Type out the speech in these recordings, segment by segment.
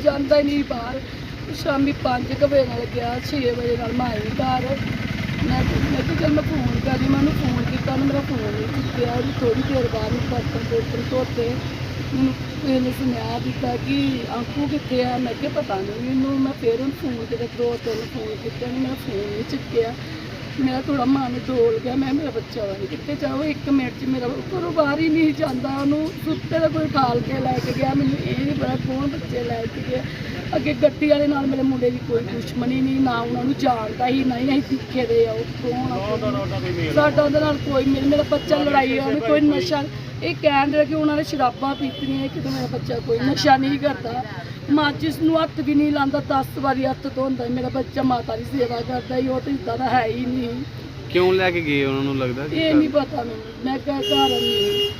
ਜਾਂਦਾ ਹੀ ਨਹੀਂ ਬਾਹਰ। ਸ਼ਾਮੀ 5 ਵਜੇ ਨਾਲ ਗਿਆ 6 ਵਜੇ ਨਾਲ ਮੈਂ ਆਈ ਘਰ। ਮੈਂ ਮੈਂ ਕਿਹਾ ਚੱਲ ਮੈਂ ਫੋਨ ਕਰੀ ਮੈਂ ਉਹਨੂੰ ਫੋਨ ਕੀਤਾ, ਉਹਨੂੰ ਮੇਰਾ ਫੋਨ ਨਹੀਂ ਚੁੱਕਿਆ। ਉਹਦੀ ਥੋੜੀ ਦੇਰ ਬਾਅਦ ਮੈਂ ਬਰਤਨ ਬਰਤਨ ਧੋਤੇ। ਮੈਨੂੰ ਕਿਸੇ ਸੁਨੇਹਾ ਦਿੱਤਾ ਕਿ ਅੰਕੂ ਕਿੱਥੇ ਆ? ਮੈਂ ਕਿਹਾ ਪਤਾ ਨਹੀਂ ਮੈਨੂੰ। ਮੈਂ ਫੇਰ ਉਹਨੂੰ ਫੋਨ ਤੇ ਦੋ ਤਿੰਨ ਫੋਨ ਕੀਤੇ, ਉਹਨੇ ਫੋਨ ਨਹੀਂ ਚੁੱਕਿਆ। ਮੇਰਾ ਥੋੜਾ ਮਨ ਡੋਲ ਗਿਆ, ਮੈਂ ਮੇਰਾ ਬੱਚਾ ਵਾ ਕਿੱਥੇ ਜਾਓ ਇੱਕ ਮਿੰਟ 'ਚ ਮੇਰਾ ਘਰੋਂ ਬਾਹਰ ਹੀ ਨਹੀਂ ਜਾਂਦਾ ਉਹਨੂੰ। ਸੁੱਤੇ ਦਾ ਕੋਈ ਠਾਲ ਕੇ ਲੈ ਕੇ ਗਿਆ, ਮੈਨੂੰ ਇਹ ਨਹੀਂ ਪਤਾ ਕੌਣ ਬੱਚੇ ਲੈ ਕੇ ਗਿਆ। ਅੱਗੇ ਗੱਡੀ ਵਾਲੇ ਨਾਲ ਮੇਰੇ ਮੁੰਡੇ ਦੀ ਕੋਈ ਦੁਸ਼ਮਣੀ ਨਹੀਂ ਨਾ ਉਹਨਾਂ ਨੂੰ ਜਾਣਦਾ ਹੀ ਨਾ ਹੀ ਅਸੀਂ ਦਿਖੇ ਦੇ ਆ ਉਹ ਕੌਣ। ਸਾਡਾ ਉਹਦੇ ਨਾਲ ਕੋਈ ਮੇਰਾ ਮੇਰਾ ਬੱਚਾ ਲੜਾਈ ਆ ਉਹਨੇ ਕੋਈ ਨਸ਼ਾ ਇਹ ਕਹਿਣ ਦੇ ਕਿ ਉਹਨਾਂ ਨੇ ਸ਼ਰਾਬਾਂ ਪੀਤੀਆਂ ਕਿ ਮੇਰਾ ਬੱਚਾ ਕੋਈ ਨਸ਼ਾ ਨਹੀਂ ਕਰਦਾ। ਮਾਚਿਸ ਨੂੰ ਹੱਥ ਵੀ ਨਹੀਂ ਲਾਉਂਦਾ 10 ਵਾਰੀ ਹੱਥ ਧੋਂਦਾ ਮੇਰਾ ਬੱਚਾ ਮਾਤਾ ਦੀ ਸੇਵਾ ਕਰਦਾ ਹੀ ਉਹ ਤੇ ਇਦਾਂ ਦਾ ਹੈ ਹੀ ਨਹੀਂ। ਕਿਉਂ ਲੈ ਕੇ ਗਏ ਉਹਨਾਂ ਨੂੰ ਲੱਗਦਾ ਕਿ ਇਹ ਨਹੀਂ ਪਤਾ ਮੈਨੂੰ। ਮੈਂ ਕਹਿ ਘਰ ਨਹੀਂ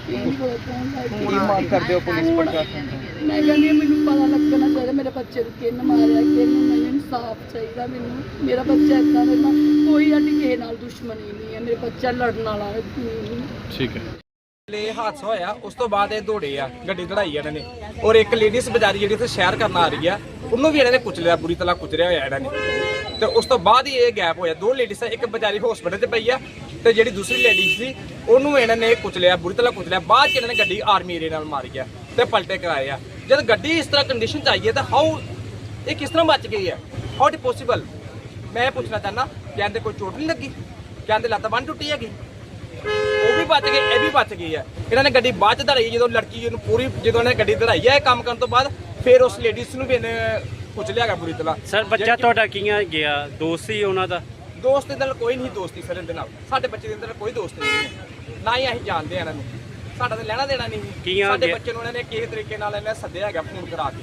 ਇਹ ਨਹੀਂ ਪਤਾ ਕੌਣ ਲੈ ਕੇ ਕੀ ਮੰਗ ਕਰਦੇ ਹੋ ਪੁਲਿਸ ਪ੍ਰਸ਼ਾਸਨ ਤੋਂ। ਮੈਂ ਕਹਿੰਦੀ ਹਾਂ ਮੈਨੂੰ ਪਤਾ ਲੱਗਣਾ ਚਾਹੀਦਾ। ਮੇਰੇ ਬੱਚੇ ਨੂੰ ਕਿੰਨ ਮਾਰਿਆ ਕਿੰਨ ਨਹੀਂ। ਇਨਸਾਫ ਚਾਹੀਦਾ ਮੈਨੂੰ। ਮੇਰਾ ਬੱਚਾ ਇਦਾਂ ਦਾ ਨਾ ਕੋਈ ਸਾਡੀ ਕਿਸੇ ਨਾਲ ਦੁਸ਼ਮਣੀ ਨਹੀਂ ਹੈ। ਮੇਰੇ ਬੱਚਾ ਲੜਨ ਵਾਲਾ ਨਹੀਂ। ਠੀਕ ਹੈ। ਲੈ ਹਾਦਸਾ ਹੋਇਆ। ਉਸ ਤੋਂ ਬਾਅਦ ਇਹ ਦੌੜੇ ਆ ਗੱਡੀ ਦੜਾਈ ਇਹਨਾਂ ਨੇ। ਔਰ ਇੱਕ ਲੇਡੀਜ਼ ਬਜ਼ਾਰੀ ਜਿਹੜੀ ਉੱਥੇ ਸ਼ਹਿਰ ਕਰਨ ਆ ਰਹੀ ਆ ਉਹਨੂੰ ਵੀ ਇਹਨਾਂ ਨੇ ਕੁਚਲਿਆ ਬੁਰੀ ਤਰ੍ਹਾਂ ਕੁਚਲਿਆ ਹੋਇਆ ਇਹਨਾਂ ਨੇ। ਤੇ ਉਸ ਤੋਂ ਬਾਅਦ ਹੀ ਇਹ ਗੈਪ ਹੋਇਆ। ਦੋ ਲੇਡੀਜ਼ ਆ, ਇੱਕ ਬਜ਼ਾਰੀ ਹਸਪੀਟਲ 'ਚ ਪਈ ਆ ਤੇ ਜਿਹੜੀ ਦੂਸਰੀ ਲੇਡੀਜ਼ ਸੀ, ਉਹਨੂੰ ਇਹਨਾਂ ਨੇ ਕੁਚਲਿਆ, ਬੁਰੀ ਤਰ੍ਹਾਂ ਕੁਚਲਿਆ। ਬਾਅਦ 'ਚ ਇਹਨਾਂ ਨੇ ਗੱਡੀ ਆਰਮੀ ਏਰੀਆ ਨਾਲ ਮਾਰੀ ਆ ਤੇ ਪਲਟੇ ਕਰਾਏ ਆ। ਜਦ ਗੱਡੀ ਇਸ ਤਰ੍ਹਾਂ ਕੰਡੀਸ਼ਨ 'ਚ ਆਈ ਹੈ ਤਾਂ ਹਾਊ ਇਹ ਕਿਸ ਤਰ੍ਹਾਂ ਬਚ ਗਈ ਹੈ ਹਾਊ ਇਟ ਪੋਸੀਬਲ ਮੈਂ ਇਹ ਪੁੱਛਣਾ ਚਾਹੁੰਦਾ, ਕਹਿੰਦੇ ਕੋਈ ਚੋਟ ਨਹੀਂ ਲੱਗੀ? ਕਹਿੰਦੇ ਲੱਤ ਬੰਨ ਟੁੱਟੀ ਹੈਗੀ? ਉਹ ਵੀ ਬਚ ਗਏ, ਇਹ ਵੀ ਬਚ ਗਈ ਹੈ ਇਹਨਾਂ ਨੇ ਗੱਡੀ ਬਾਅਦ ਚ ਧੜਾਈ ਜਦੋਂ ਲੜਕੀ ਨੂੰ ਪੂਰੀ, ਜਦੋਂ ਇਹਨੇ ਗੱਡੀ ਧੜਾਈ ਹੈ ਇਹ ਕੰਮ ਕਰਨ ਤੋਂ ਬਾਅਦ, ਫਿਰ ਉਸ ਲੇਡੀਜ਼ ਨੂੰ ਵੀ ਇਹਨੇ ਕੁਚ ਲਿਆਗਾ ਬੁਰੀ ਤਰ੍ਹਾਂ। ਸਰ ਬੱਚਾ ਤੁਹਾਡਾ ਕਿਵੇਂ ਗਿਆ? ਦੋਸਤ ਉਹਨਾਂ ਦਾ? ਦੋਸਤ ਦੇ ਨਾਲ ਕੋਈ ਨਹੀਂ ਦੋਸਤੀ ਸਰ ਇਹਦੇ ਨਾਲ। ਸਾਡੇ ਬੱਚੇ ਦੇ ਅੰਦਰ ਕੋਈ ਦੋਸਤ ਨਹੀਂ ਹੈ। ਨਾ ਹੀ ਅਸੀਂ ਜਾਣਦੇ ਆ ਇਹਨਾਂ ਨੂੰ। ਸਾਡਾ ਤਾਂ ਲੈਣਾ ਦੇਣਾ ਨਹੀਂ। ਕੀ ਆ ਸਾਡੇ ਗਿਆ? ਬੱਚੇ ਨੂੰ ਇਹਨਾਂ ਨੇ ਕਿਸੇ ਤਰੀਕੇ ਨਾਲ ਇਹਨੇ ਸੱਦਿਆ ਹੈਗਾ ਫੋਨ ਕਰਾ ਕੇ।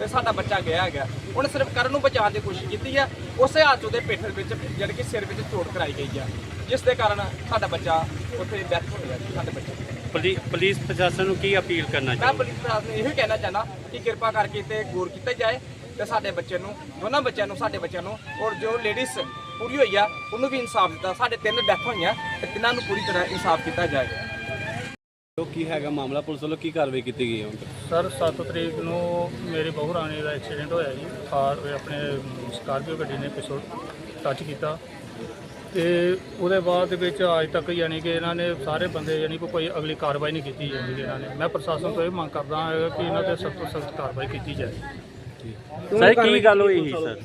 ਤੇ ਸਾਡਾ ਬੱਚਾ ਗਿਆ ਹੈਗਾ। ਉਹਨੇ ਸਿਰਫ ਕਰਨ ਨੂੰ ਬਚਾਉਣ ਦੀ ਕੋਸ਼ਿਸ਼ ਕੀਤੀ ਹੈ ਉਸੇ ਹੱਥ ਉਹਦੇ ਪਿੱਠ ਵਿੱਚ ਜਿਹੜੀ ਕਿ ਸਿਰ ਵਿੱਚ ਚੋਟ ਕਰਾਈ ਗਈ ਹੈ ਜਿਸ ਦੇ ਕਾਰਨ ਸਾਡਾ ਬੱਚਾ ਉੱਥੇ ਡੈਥ ਹੋ ਗਿਆ ਸਾਡੇ ਬੱਚੇ ਦੀ। ਪੁਲਿ- ਪੁਲਿਸ ਪ੍ਰਸ਼ਾਸਨ ਨੂੰ ਕੀ ਅਪੀਲ ਕਰਨਾ ਮੈਂ ਚਾਹੁੰਦੇ ਪੁਲਿਸ ਪ੍ਰਸ਼ਾਸਨ ਨੂੰ ਇਹੋ ਕਹਿਣਾ ਚਾਹਨਾ ਕਿ ਕਿਰਪਾ ਕਰਕੇ ਤੇ ਗੌਰ ਕੀਤਾ ਜਾਏ। ਤੇ ਸਾਡੇ ਬੱਚੇ ਨੂੰ ਦੋਨਾਂ ਬੱਚਿਆਂ ਨੂੰ ਸਾਡੇ ਬੱਚਿਆਂ ਨੂੰ ਔਰ ਜੋ ਲੇਡੀਜ਼ ਪੂਰੀ ਹੋਈ ਆ ਉਹਨੂੰ ਵੀ ਇਨਸਾਫ ਦਿੱਤਾ ਸਾਡੇ ਤਿੰਨ ਡੈਥ ਹੋਈਆਂ ਤੇ ਤਿੰਨਾਂ ਨੂੰ ਪੂਰੀ ਤਰ੍ਹਾਂ ਇਨਸਾਫ ਕੀਤਾ ਜਾਏ ਉਹ ਕੀ ਹੈਗਾ ਮਾਮਲਾ ਪੁਲਿਸ ਵੱਲੋਂ ਕੀ ਕਾਰਵਾਈ ਕੀਤੀ ਗਈ ਹੈ ਹੁਣ ਤੱਕ? ਸਰ 7 ਤਰੀਕ ਨੂੰ ਮੇਰੀ ਬਹੂ ਰਾਣੀ ਦਾ ਐਕਸੀਡੈਂਟ ਹੋਇਆ ਜੀ ਕਾਰ ਆਪਣੇ ਸਕਾਰਪੀਓ ਗੱਡੀ ਨੇ ਪਿੱਛੋਂ ਟੱਚ ਕੀਤਾ। ਤੇ ਉਹਦੇ ਬਾਅਦ ਦੇ ਵਿੱਚ ਅੱਜ ਤੱਕ ਯਾਨੀ ਕਿ ਇਹਨਾਂ ਨੇ ਸਾਰੇ ਬੰਦੇ ਯਾਨੀ ਕਿ ਕੋਈ ਅਗਲੀ ਕਾਰਵਾਈ ਨਹੀਂ ਕੀਤੀ ਜਾਂਦੀ ਇਹਨਾਂ ਨੇ। ਮੈਂ ਪ੍ਰਸ਼ਾਸਨ ਤੋਂ ਇਹ ਮੰਗ ਕਰਦਾ ਹਾਂ ਕਿ ਇਹਨਾਂ ਤੇ ਸਖਤ ਤੋਂ ਸਖਤ ਕਾਰਵਾਈ ਕੀਤੀ ਜਾਏ। ਸਰ ਕੀ ਗੱਲ ਹੋਈ ਸੀ ਸਰ?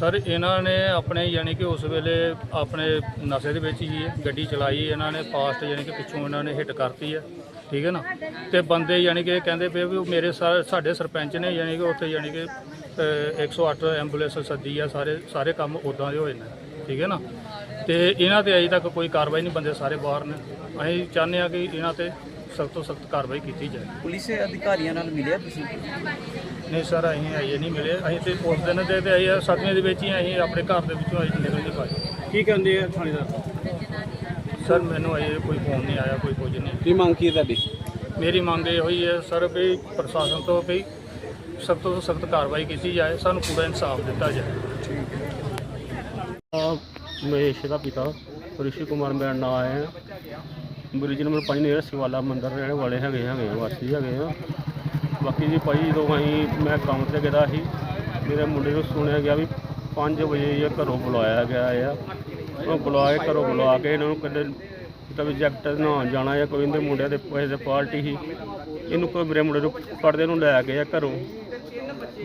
ਸਰ। ਇਹਨਾਂ ਨੇ ਆਪਣੇ ਯਾਨੀ ਕਿ ਉਸ ਵੇਲੇ ਆਪਣੇ ਨਸ਼ੇ ਦੇ ਵਿੱਚ ਹੀ ਗੱਡੀ ਚਲਾਈ ਇਹਨਾਂ ਨੇ ਫਾਸਟ ਯਾਨੀ ਕਿ ਪਿੱਛੋਂ ਇਹਨਾਂ ਨੇ ਹਿੱਟ ਕਰਤੀ ਹੈ ਠੀਕ ਹੈ ਨਾ? ਤੇ ਬੰਦੇ ਯਾਨੀ ਕਿ ਇਹ ਕਹਿੰਦੇ ਪਏ ਵੀ ਉਹ ਮੇਰੇ ਸਾ- ਸਾਡੇ ਸਰਪੰਚ ਨੇ ਯਾਨੀ ਕਿ ਉੱਥੇ ਯਾਨੀ ਕਿ ਅ, 108 ਐਂਬੂਲੈਂਸ ਸੱਦੀ ਆ ਸਾਰੇ ਸਾਰੇ ਕੰਮ ਉਦਾਂ ਦੇ ਹੋਏ ਨੇ ਠੀਕ ਹੈ ਨਾ? ਤੇ ਇਹਨਾਂ ਤੇ ਅਜੇ ਤੱਕ ਕੋਈ ਕਾਰਵਾਈ ਨਹੀਂ ਬੰਦੇ ਸਾਰੇ ਬਾਹਰ ਨੇ। ਅਸੀਂ ਚਾਹੁੰਦੇ ਆ ਕਿ ਇਹਨਾਂ ਤੇ ਸਖਤ ਤੋਂ ਸਖਤ ਕਾਰਵਾਈ ਕੀਤੀ ਜਾਏ। ਪੁਲਿਸ ਅਧਿਕਾਰੀਆਂ ਨਾਲ ਮਿਲਿਆ ਤੁਸੀਂ? ਨਹੀਂ ਸਰ ਅਸੀਂ ਅਜੇ ਨਹੀਂ ਮਿਲੇ। ਅਸੀਂ ਤੇ ਉਸ ਦਿਨ ਦੇ ਤੇ ਅਸੀਂ ਸੱਤਵੇਂ ਦੇ ਵਿੱਚ ਹੀ ਅਸੀਂ ਆਪਣੇ ਘਰ ਦੇ ਵਿੱਚੋਂ ਅਜੇ ਨਿਕਲ ਨਹੀਂ ਪਾਏ। ਕੀ ਕਹਿੰਦੇ ਆ ਥਾਣੇਦਾਰ? ਸਰ ਮੈਨੂੰ ਅਜੇ ਕੋਈ ਫੋਨ ਨਹੀਂ ਆਇਆ ਕੋਈ ਕੁਝ ਨਹੀਂ। ਕੀ ਮੰਗ ਕੀ ਹੈ ਤੁਹਾਡੀ? ਮੇਰੀ ਮੰਗ ਇਹ ਹੋਈ ਹੈ ਸਰ ਵੀ ਪ੍ਰਸ਼ਾਸਨ ਤੋਂ ਵੀ ਸਖਤ ਤੋਂ ਸਖਤ ਕਾਰਵਾਈ ਕੀਤੀ ਜਾਏ ਸਾਨੂੰ ਪੂਰਾ ਇਨਸਾਫ ਦਿੱਤਾ ਜਾਏ। ਮਹੇਸ਼ ਦਾ ਪਿਤਾ ਰਿਸ਼ੀ ਕੁਮਾਰ ਮੇਰਾ ਨਾਮ ਹੈ। ਬ੍ਰਿਜ ਨੰਬਰ 5 ਨੇੜੇ ਸਿਵਾਲਾ ਮੰਦਰ ਰਹਿਣ ਵਾਲੇ ਹੈਗੇ ਹੈਗੇ ਆ, ਵਾਸੀ ਹੈਗੇ ਆ। ਬਾਕੀ ਜੀ ਭਾਈ ਜਦੋਂ ਅਸੀਂ ਮੈਂ ਕੰਮ ਤੇ ਗਿਆ ਸੀ ਮੇਰੇ ਮੁੰਡੇ ਨੂੰ ਸੁਣਿਆ ਗਿਆ ਵੀ 5 ਵਜੇ ਇਹ ਘਰੋਂ ਬੁਲਾਇਆ ਗਿਆ ਆ। ਉਹ ਬੁਲਾ ਕੇ ਘਰੋਂ ਬੁਲਾ ਕੇ ਇਹਨਾਂ ਨੂੰ ਕਹਿੰਦੇ ਤਾਂ ਵੀ ਜੈਕਟ ਨਹਾਉਣ ਜਾਣਾ ਜਾਂ ਕੋਈ ਇਹਦੇ ਮੁੰਡਿਆਂ ਦੇ ਪੈਸੇ ਦੇ ਪਾਰਟੀ ਸੀ। ਇਹਨੂੰ ਕੋਈ ਮੇਰੇ ਮੁੰਡੇ ਨੂੰ ਪੜਦੇ ਨੂੰ ਲੈ ਕੇ ਆ ਘਰੋਂ।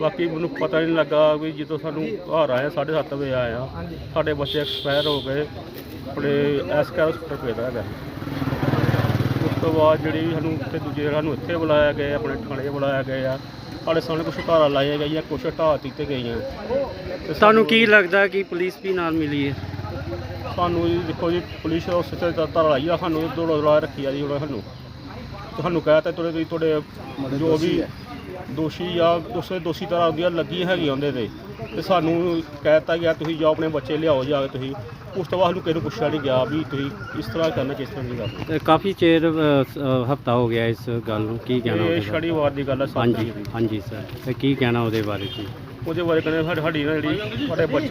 ਬਾਕੀ ਮੈਨੂੰ ਪਤਾ ਨਹੀਂ ਲੱਗਾ ਵੀ ਜਦੋਂ ਸਾਨੂੰ ਘਰ ਆਇਆ 7:30 ਵਜੇ ਆਇਆ। ਸਾਡੇ ਬੱਚੇ ਐਕਸਪਾਇਰ ਹੋ ਗਏ। ਆਪਣੇ ਐਸਕਾ ਹਸਪਤਾਲ ਭੇਜਦਾ ਹੈਗਾ ਤੋਂ ਬਾਅਦ ਜਿਹੜੀ ਵੀ ਸਾਨੂੰ ਉੱਥੇ ਦੂਜੇ ਸਾਨੂੰ ਇੱਥੇ ਬੁਲਾਇਆ ਗਿਆ ਆਪਣੇ ਥਾਣੇ 'ਚ ਬੁਲਾਇਆ ਗਿਆ। ਸਾਡੇ ਸਾਹਮਣੇ ਕੁਝ ਧਾਰਾ ਲਾਈਆਂ ਗਈਆਂ ਕੁਝ ਢਾਹ ਦਿੱਤੇ ਗਈਆਂ। ਤੇ ਤੁਹਾਨੂੰ ਕੀ ਲੱਗਦਾ ਕਿ ਪੁਲਿਸ ਵੀ ਨਾਲ ਮਿਲੀ ਹੈ? ਸਾਨੂੰ ਜੀ ਦੇਖੋ ਜੀ ਪੁਲਿਸ ਉਸ ਤੇ ਧਾਰਾ ਲਾਈ ਆ ਸਾਨੂੰ ਦੋ ਲਾ ਰੱਖੀ ਆ ਜੀ ਉਹਨਾਂ ਸਾਨੂੰ। ਤੁਹਾਨੂੰ ਕਹਿ ਤਾ ਤੁਹਾਡੇ ਤੁਹਾਡੇ ਜੋ ਵੀ ਦੋਸ਼ੀ ਆ ਉਸੇ ਦੋਸ਼ੀ ਤਰ੍ਹਾਂ ਉਹਦੀਆਂ ਲੱਗੀਆਂ ਹੈਗੀਆਂ ਉਹਦੇ ਤੇ। ਤੇ ਸਾਨੂੰ ਕਹਿਤਾ ਗਿਆ ਤੁਸੀਂ ਜਾਓ ਆਪਣੇ ਬੱਚੇ ਲਿਆਓ ਜਾ ਕੇ ਤੁਸੀਂ। ਉਸ ਤੋਂ ਬਾਅਦ ਸਾਨੂੰ ਕਿਸੇ ਨੂੰ ਪੁੱਛਿਆ ਨਹੀਂ ਗਿਆ ਵੀ ਤੁਸੀਂ ਇਸ ਤਰ੍ਹਾਂ ਕਰਨਾ ਕਿਸ ਤਰ੍ਹਾਂ ਨਹੀਂ ਕਰਨਾ। ਤੇ ਕਾਫੀ ਚਿਰ ਹਫਤਾ ਹੋ ਗਿਆ ਇਸ ਗੱਲ ਨੂੰ। ਕੀ ਕਹਿਣਾ ਇਹ ਉਹਦੇ ਬਾਰੇ? ਸ਼ਨੀਵਾਰ ਦੀ ਗੱਲ ਹੈ ਸੱਤ ਹਾਂਜੀ ਤਰੀਕ ਦੀ। ਹਾਂਜੀ ਸਰ। ਤੇ ਕੀ ਕਹਿਣਾ ਉਹਦੇ ਬਾਰੇ ਜੀ? ਉਹਦੇ ਬਾਰੇ ਕਹਿੰਦੇ ਸਾਡੀ ਸਾਡੀ ਨਾ ਜਿਹੜੀ ਸਾਡੇ ਬੱਚਾ